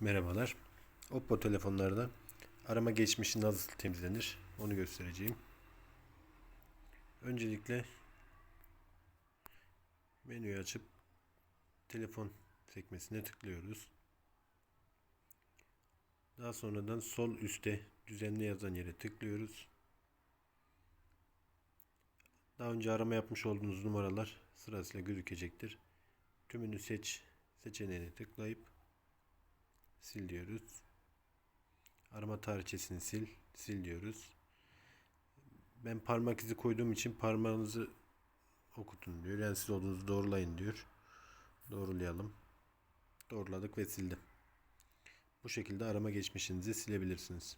Merhabalar. Oppo telefonlarda arama geçmişi nasıl temizlenir onu göstereceğim. Öncelikle menüyü açıp telefon sekmesine tıklıyoruz. Daha sonradan sol üstte düzenli yazan yere tıklıyoruz. Daha önce arama yapmış olduğunuz numaralar sırasıyla gözükecektir. Tümünü seç seçeneğine tıklayıp sil diyoruz. Arama tarihçesini sil, sil diyoruz. Ben parmak izi koyduğum için parmağınızı okutun diyor. Yani siz olduğunuzu doğrulayın diyor. Doğrulayalım. Doğruladık ve sildim. Bu şekilde arama geçmişinizi silebilirsiniz.